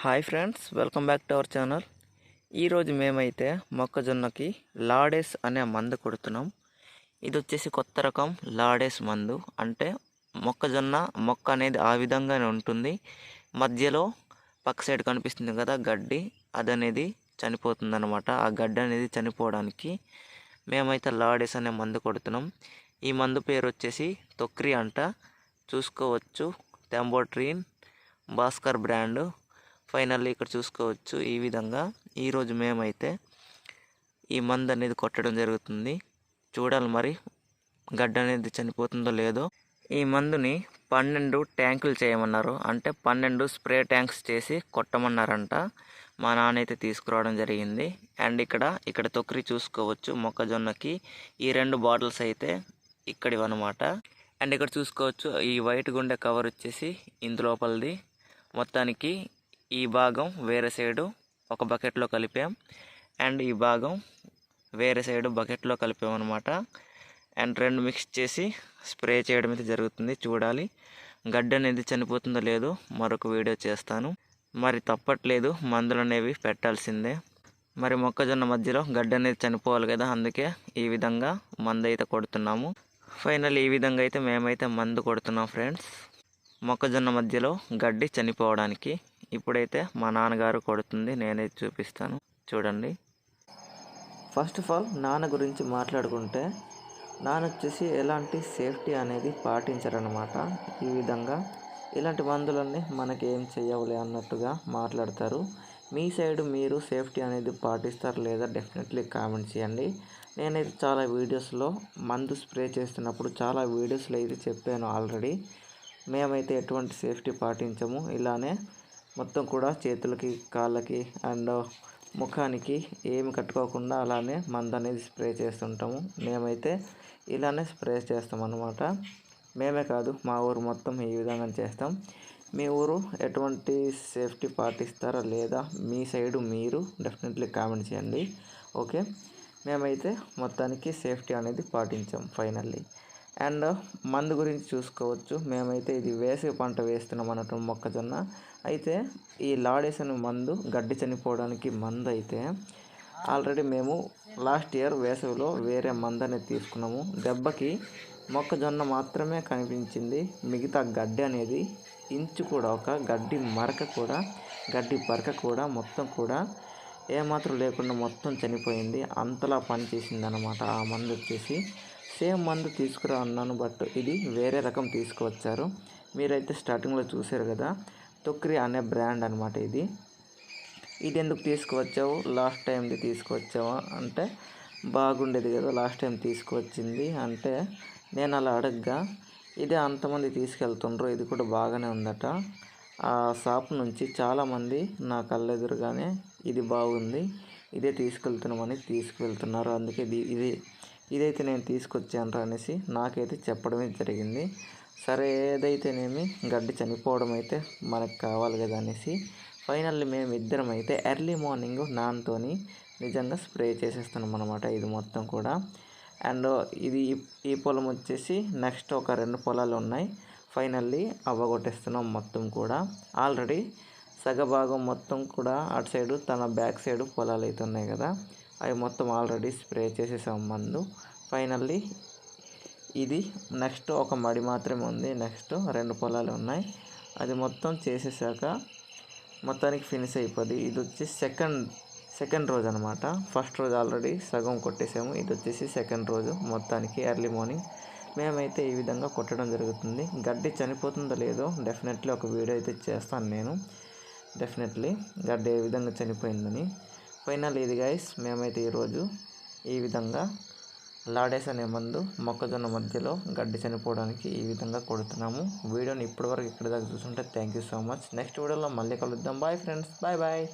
Hi friends welcome back to our channel. ఈరోజు మేమైతే మొక్కజొన్నకి లాడేస్ అనే మందు కొడుతున్నాం. ఇది వచ్చేసి కొత్త రకం లాడేస్ మందు. అంటే మొక్కజొన్న మొక్క అనేది ఆ విధంగానే ఉంటుంది. మధ్యలో పక్క సైడ్ కనిపిస్తుంది కదా గడ్డి అది అనేది ఆ గడ్డి అనేది చనిపోవడానికి మేమైతే లాడేస్ అనే మందు కొడుతున్నాం. ఈ మందు పేరు వచ్చేసి తొక్రి అంట. చూసుకోవచ్చు. టెంబోట్రీన్ భాస్కర్ బ్రాండ్. ఫైనల్లీ ఇక్కడ చూసుకోవచ్చు ఈ విధంగా. ఈరోజు మేమైతే ఈ మందు అనేది కొట్టడం జరుగుతుంది. చూడాలి మరి గడ్డ అనేది చనిపోతుందో లేదో. ఈ మందుని పన్నెండు ట్యాంకులు చేయమన్నారు. అంటే పన్నెండు స్ప్రే ట్యాంక్స్ చేసి కొట్టమన్నారంట. మా నాన్న అయితే తీసుకురావడం జరిగింది. అండ్ ఇక్కడ ఇక్కడ తొక్కిరి చూసుకోవచ్చు మొక్కజొన్నకి. ఈ రెండు బాటిల్స్ అయితే ఇక్కడివి అనమాట అండ్ ఇక్కడ చూసుకోవచ్చు ఈ వైట్ గుండె కవర్ వచ్చేసి ఇందులోపలది. మొత్తానికి ఈ భాగం వేరే సైడు ఒక బకెట్లో కలిపాం. అండ్ ఈ భాగం వేరే సైడు బకెట్లో కలిపాం అండ్ రెండు మిక్స్ చేసి స్ప్రే చేయడం అయితే జరుగుతుంది. చూడాలి. గడ్డ అనేది చనిపోతుందో లేదో మరొక వీడియో చేస్తాను. మరి తప్పట్లేదు మందులు అనేవి పెట్టాల్సిందే. మరి మొక్కజొన్న మధ్యలో గడ్డ అనేది చనిపోవాలి కదా అందుకే ఈ విధంగా మందు అయితే కొడుతున్నాము. ఫైనల్ ఈ విధంగా అయితే మేమైతే మందు కొడుతున్నాం ఫ్రెండ్స్ మొక్కజొన్న మధ్యలో గడ్డి చనిపోవడానికి. ఇప్పుడైతే మా నాన్నగారు కొడుతుంది నేనే చూపిస్తాను. చూడండి. ఫస్ట్ ఆఫ్ ఆల్ నాన్న గురించి మాట్లాడుకుంటే నాన్న వచ్చేసి ఎలాంటి సేఫ్టీ అనేది పాటించరనమాట ఈ విధంగా ఇలాంటి మందులన్నీ మనకి ఏం చేయవులే అన్నట్టుగా మాట్లాడతారు. మీ సైడ్ మీరు సేఫ్టీ అనేది పాటిస్తారు లేదా డెఫినెట్లీ కామెంట్ చేయండి. నేనైతే చాలా వీడియోస్లో మందు స్ప్రే చేస్తున్నప్పుడు చాలా వీడియోస్లో అయితే చెప్పాను ఆల్రెడీ. మేమైతే ఎటువంటి సేఫ్టీ పాటించము. ఇలానే మొత్తం కూడా చేతులకి కాళ్ళకి అండ్ ముఖానికి ఏమి కట్టుకోకుండా అలానే మందు అనేది స్ప్రే చేస్తుంటాము. మేమైతే ఇలానే స్ప్రే చేస్తాం అన్నమాట. మేమే కాదు మా ఊరు మొత్తం ఈ విధంగా చేస్తాం. మీ ఊరు ఎటువంటి సేఫ్టీ పాటిస్తారా లేదా? మీ సైడు మీరు డెఫినెట్లీ కామెంట్ చేయండి. ఓకే? మేమైతే మొత్తానికి సేఫ్టీ అనేది పాటించాం ఫైనల్లీ. అండ్ మందు గురించి చూసుకోవచ్చు. మేమైతే ఇది వేసవి పంట వేస్తున్నాం అన్నట్టు మొక్కజొన్న. అయితే ఈ లాడేసిన మందు గడ్డి చనిపోవడానికి మందు అయితే ఆల్రెడీ మేము లాస్ట్ ఇయర్ వేసవిలో వేరే మందు అనేది తీసుకున్నాము. దెబ్బకి మొక్కజొన్న మాత్రమే కనిపించింది. మిగతా గడ్డి అనేది ఇంచు కూడా ఒక గడ్డి మరక కూడా గడ్డి పరక కూడా మొత్తం కూడా ఏమాత్రం లేకుండా మొత్తం చనిపోయింది. అంతలా పనిచేసింది అనమాట ఆ మందు వచ్చేసి. సేమ్ మందు తీసుకురా అన్నాను బట్ ఇది వేరే రకం తీసుకువచ్చారు. మీరైతే స్టార్టింగ్లో చూసారు కదా తొక్రి అనే బ్రాండ్ అనమాట ఇది. ఇది ఎందుకు తీసుకువచ్చావు? లాస్ట్ టైంది తీసుకువచ్చావా? అంటే బాగుండేది కదా లాస్ట్ టైం తీసుకువచ్చింది అంటే నేను అలా అడగ్గా ఇదే అంతమంది తీసుకెళ్తుండ్రు ఇది కూడా బాగానే ఉందట. ఆ షాప్ నుంచి చాలామంది నా కళ్ళెదురుగానే ఇది బాగుంది ఇదే తీసుకెళ్తున్నామని తీసుకువెళ్తున్నారు. అందుకే ఇది ఇదైతే నేను తీసుకొచ్చాను అనేసి నాకైతే చెప్పడమే జరిగింది. సరే ఏదైతేనేమి గడ్డి చనిపోవడం అయితే మనకు కావాలి కదా అనేసి ఫైనల్లీ మేము ఇద్దరం అయితే ఎర్లీ మార్నింగ్ నాన్తోని నిజంగా స్ప్రే చేసేస్తున్నాం అనమాట ఇది మొత్తం కూడా. అండ్ ఇది ఈ పొలం వచ్చేసి నెక్స్ట్ ఒక రెండు పొలాలు ఉన్నాయి. ఫైనల్లీ అవ్వగొట్టేస్తున్నాం మొత్తం కూడా. ఆల్రెడీ సగభాగం మొత్తం కూడా అటు సైడు తన బ్యాక్ సైడు పొలాలు అయితే ఉన్నాయి కదా. అవి మొత్తం ఆల్రెడీ స్ప్రే చేసేసాం మందు. ఫైనల్లీ ఇది నెక్స్ట్ ఒక మడి మాత్రమే ఉంది. నెక్స్ట్ రెండు పొలాలు ఉన్నాయి. అది మొత్తం చేసేసాక మొత్తానికి ఫినిష్ అయిపోద్ది. ఇది వచ్చి సెకండ్ సెకండ్ రోజు అనమాట ఫస్ట్ రోజు ఆల్రెడీ సగం కొట్టేసాము. ఇది వచ్చేసి సెకండ్ రోజు మొత్తానికి ఎర్లీ మార్నింగ్ మేమైతే ఈ విధంగా కొట్టడం జరుగుతుంది. గడ్డి చనిపోతుందో లేదో డెఫినెట్లీ ఒక వీడియో అయితే చేస్తాను నేను. డెఫినెట్లీ గడ్డి ఏ విధంగా చనిపోయిందని. ఫైనల్ ఇది గైస్ మేమైతే ఈరోజు ఈ విధంగా లాడేస్ అనే మందు మొక్కజొన్న మధ్యలో గడ్డి చనిపోవడానికి ఈ విధంగా కొడుతున్నాము. వీడియోని ఇప్పటివరకు ఇక్కడ దాకా చూసుంటే thank you so much next వీడియోలో మళ్ళీ కలుద్దాం. Bye friends bye bye